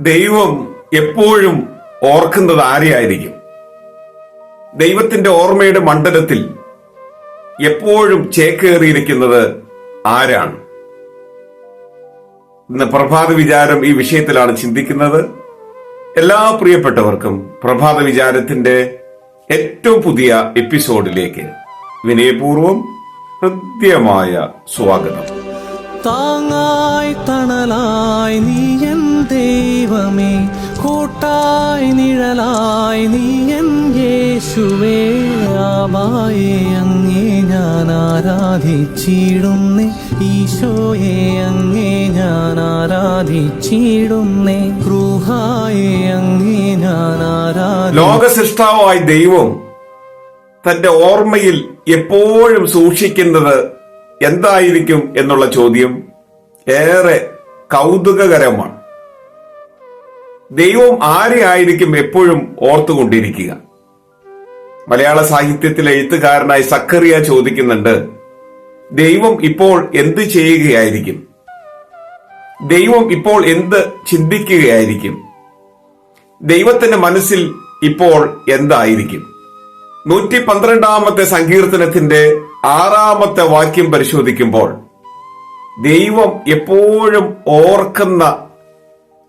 ദൈവം എപ്പോഴും ഓർക്കുന്നത് ആരെയായിരിക്കും? ദൈവത്തിന്റെ ഓർമ്മയുടെ മണ്ഡലത്തിൽ എപ്പോഴും ചേക്കേറിയിരിക്കുന്നത് ആരാണ്? ഇന്ന് പ്രഭാത വിചാരം ഈ വിഷയത്തിലാണ് ചിന്തിക്കുന്നത്. എല്ലാ പ്രിയപ്പെട്ടവർക്കും പ്രഭാത വിചാരത്തിന്റെ ഏറ്റവും പുതിയ എപ്പിസോഡിലേക്ക് വിനയപൂർവം ഹൃദ്യമായ സ്വാഗതം. താങ്ങായി തണലായി നീ എൻ ദൈവമേ. കൂട്ടായി നിഴലായി നീ എൻ യേശുവേ. ആബായെ അങ്ങേ ഞാൻ ആരാധിച്ചിടുന്നേ. ഈശോയെ അങ്ങേ ഞാൻ ആരാധിച്ചിടുന്നേ. ക്രൂഹായെ അങ്ങേ ഞാൻ ആരാധി ലോകസൃഷ്ടാവായ ദൈവം തന്റെ ഓർമ്മയിൽ എപ്പോഴും സൂക്ഷിക്കുന്നത് എന്തായിരിക്കും എന്നുള്ള ചോദ്യം ഏറെ കൗതുകകരമാണ്. ദൈവം ആരെയായിരിക്കും എപ്പോഴും ഓർത്തുകൊണ്ടിരിക്കുക. മലയാള സാഹിത്യത്തിലെ എഴുത്തുകാരനായി സക്കറിയ ചോദിക്കുന്നുണ്ട് ദൈവം ഇപ്പോൾ എന്ത് ചെയ്യുകയായിരിക്കും? ദൈവം ഇപ്പോൾ എന്ത് ചിന്തിക്കുകയായിരിക്കും? ദൈവത്തിന്റെ മനസ്സിൽ ഇപ്പോൾ എന്തായിരിക്കും? നൂറ്റി പന്ത്രണ്ടാമത്തെ സങ്കീർത്തനത്തിന്റെ ആറാമത്തെ വാക്യം പരിശോധിക്കുമ്പോൾ ദൈവം എപ്പോഴും ഓർക്കുന്ന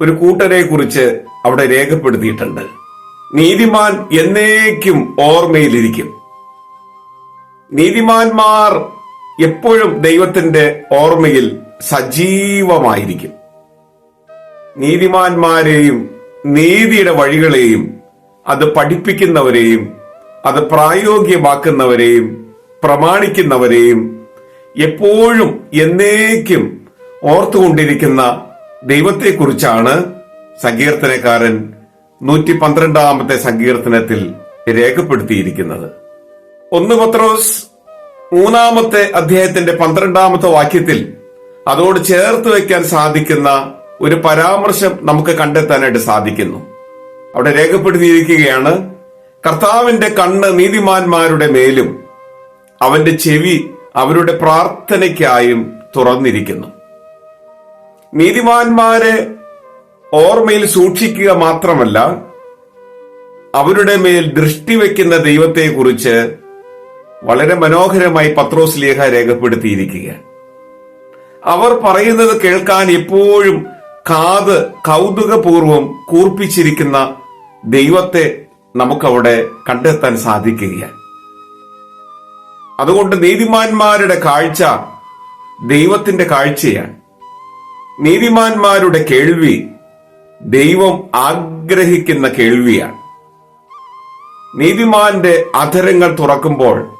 ഒരു കൂട്ടരെ കുറിച്ച് അവിടെ രേഖപ്പെടുത്തിയിട്ടുണ്ട്. നീതിമാൻ എന്നേക്കും ഓർമ്മയിലിരിക്കും. നീതിമാന്മാർ എപ്പോഴും ദൈവത്തിന്റെ ഓർമ്മയിൽ സജീവമായിരിക്കും. നീതിമാന്മാരെയും നീതിയുടെ വഴികളെയും അത് പഠിപ്പിക്കുന്നവരെയും അത് പ്രായോഗികമാക്കുന്നവരെയും പ്രമാണിക്കുന്നവരെയും എപ്പോഴും എന്നേക്കും ഓർത്തുകൊണ്ടിരിക്കുന്ന ദൈവത്തെക്കുറിച്ചാണ് സങ്കീർത്തനക്കാരൻ നൂറ്റി പന്ത്രണ്ടാമത്തെ സങ്കീർത്തനത്തിൽ രേഖപ്പെടുത്തിയിരിക്കുന്നത്. ഒന്ന് പത്രോസ് മൂന്നാമത്തെ അദ്ദേഹത്തിന്റെ പന്ത്രണ്ടാമത്തെ വാക്യത്തിൽ അതോട് ചേർത്ത് വെക്കാൻ സാധിക്കുന്ന ഒരു പരാമർശം നമുക്ക് കണ്ടെത്താനായിട്ട് സാധിക്കുന്നു. അവിടെ രേഖപ്പെടുത്തിയിരിക്കുകയാണ് കർത്താവിന്റെ കണ്ണ് നീതിമാന്മാരുടെ മേലും അവന്റെ ചെവി അവരുടെ പ്രാർത്ഥനയ്ക്കായും തുറന്നിരിക്കുന്നു. നീതിമാന്മാരെ ഓർമ്മയിൽ സൂക്ഷിക്കുക മാത്രമല്ല അവരുടെ മേൽ ദൃഷ്ടി വയ്ക്കുന്ന ദൈവത്തെക്കുറിച്ച് വളരെ മനോഹരമായി പത്രോസ് ലേഖ രേഖപ്പെടുത്തിയിരിക്കുകയാണ്. അവർ പറയുന്നത് കേൾക്കാൻ എപ്പോഴും കാത് കൗതുകപൂർവം കൂർപ്പിച്ചിരിക്കുന്ന ദൈവത്തെ നമുക്കവിടെ കണ്ടെത്താൻ സാധിക്കുകയാണ്. അതുകൊണ്ട് നീതിമാന്മാരുടെ കാഴ്ച ദൈവത്തിന്റെ കാഴ്ചയാണ്. നീതിമാന്മാരുടെ കേൾവി ദൈവം ആഗ്രഹിക്കുന്ന കേൾവിയാണ്. നീതിമാന്റെ അധരങ്ങൾ തുറക്കുമ്പോൾ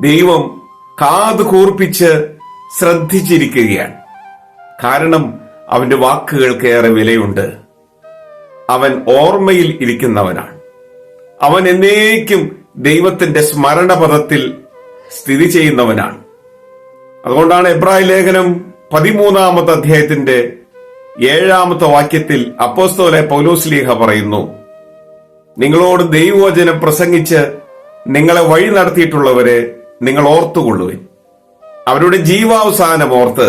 ദൈവം കാത് കൂർപ്പിച്ച് ശ്രദ്ധിച്ചിരിക്കുകയാണ്. കാരണം അവന്റെ വാക്കുകൾക്ക് ഏറെ വിലയുണ്ട്. അവൻ ഓർമ്മയിൽ ഇരിക്കുന്നവനാണ്. അവൻ എന്നേക്കും ദൈവത്തിന്റെ സ്മരണപദത്തിൽ സ്ഥിതി ചെയ്യുന്നവനാണ്. അതുകൊണ്ടാണ് എബ്രാഹിം ലേഖനം പതിമൂന്നാമത്തെ അധ്യായത്തിന്റെ ഏഴാമത്തെ വാക്യത്തിൽ അപ്പോസ്തോലെ പൗലോസ്ലീഹ പറയുന്നു നിങ്ങളോട് ദൈവവചനം പ്രസംഗിച്ച് നിങ്ങളെ വഴി നടത്തിയിട്ടുള്ളവരെ നിങ്ങൾ ഓർത്തുകൊള്ളുവിൻ. അവരുടെ ജീവാവസാനം ഓർത്ത്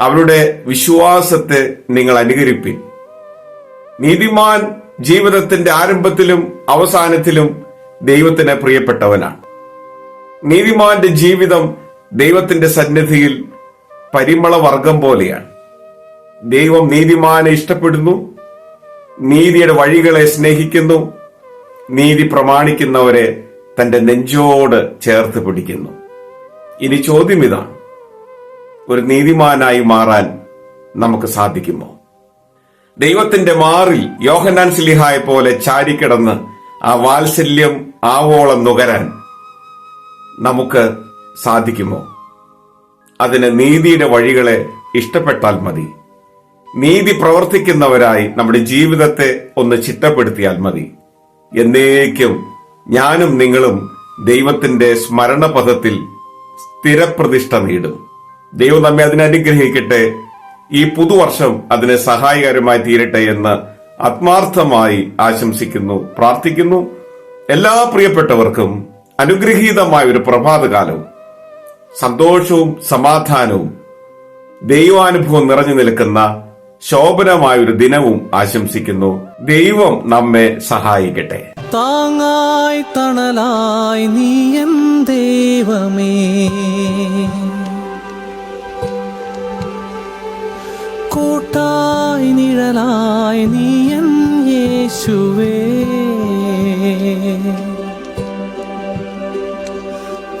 അവരുടെ വിശ്വാസത്തെ നിങ്ങൾ അനുകരിപ്പിൻ. നീതിമാൻ ജീവിതത്തിന്റെ ആരംഭത്തിലും അവസാനത്തിലും ദൈവത്തിന് പ്രിയപ്പെട്ടവനാണ്. നീതിമാന്റെ ജീവിതം ദൈവത്തിന്റെ സന്നിധിയിൽ പരിമള വർഗം പോലെയാണ്. ദൈവം നീതിമാനെ ഇഷ്ടപ്പെടുന്നു നീതിയുടെ വഴികളെ സ്നേഹിക്കുന്നു നീതി പ്രമാണിക്കുന്നവരെ തന്റെ നെഞ്ചോട് ചേർത്ത് പിടിക്കുന്നു. ഇനി ചോദ്യം ഇതാണ്. ഒരു നീതിമാനായി മാറാൻ നമുക്ക് സാധിക്കുമോ? ദൈവത്തിന്റെ മാറി യോഹനാൻ സിലിഹായെ പോലെ ചാരിക്കിടന്ന് ആ വാത്സല്യം ആവോളം നുകരാൻ നമുക്ക് സാധിക്കുമോ? അതിന് നീതിയുടെ വഴികളെ ഇഷ്ടപ്പെട്ടാൽ മതി. നീതി പ്രവർത്തിക്കുന്നവരായി നമ്മുടെ ജീവിതത്തെ ഒന്ന് ചിട്ടപ്പെടുത്തിയാൽ മതി. എന്നേക്കും ഞാനും നിങ്ങളും ദൈവത്തിന്റെ സ്മരണപഥത്തിൽ സ്ഥിരപ്രതിഷ്ഠ നേടും. ദൈവം നമ്മെ അതിനനുഗ്രഹിക്കട്ടെ ഈ പുതുവർഷം അതിന് സഹായകരമായി തീരട്ടെ എന്ന് ആത്മാർത്ഥമായി ആശംസിക്കുന്നു പ്രാർത്ഥിക്കുന്നു. എല്ലാ പ്രിയപ്പെട്ടവർക്കും അനുഗ്രഹീതമായ ഒരു പ്രഭാതകാലവും സന്തോഷവും സമാധാനവും ദൈവാനുഭവം നിറഞ്ഞു നിൽക്കുന്ന ശോഭനമായൊരു ദിനവും ആശംസിക്കുന്നു. ദൈവം നമ്മെ സഹായിക്കട്ടെ. താങ്ങായി തണലായി നീ ദൈവമേ. കൂട്ടായി നിഴലായി നീ യേശുവേ.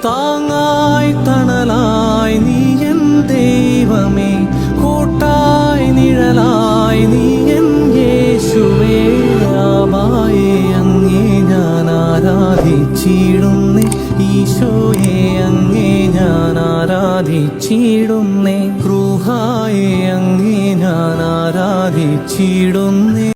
താങ്ങായി തണലായി നീ എൻ ദൈവമേ. കൂട്ടായി നിഴലായി നീ എൻ യേശുവേ. രാമായി അങ്ങേ ഞാൻ ആരാധിച്ചിടുന്നേ. ഈശോയെ അങ്ങേ ഞാൻ ആരാധിച്ചിടുന്നേ. ക്രൂഹായെ അങ്ങേ ഞാൻ ആരാധിച്ചിടുന്നേ.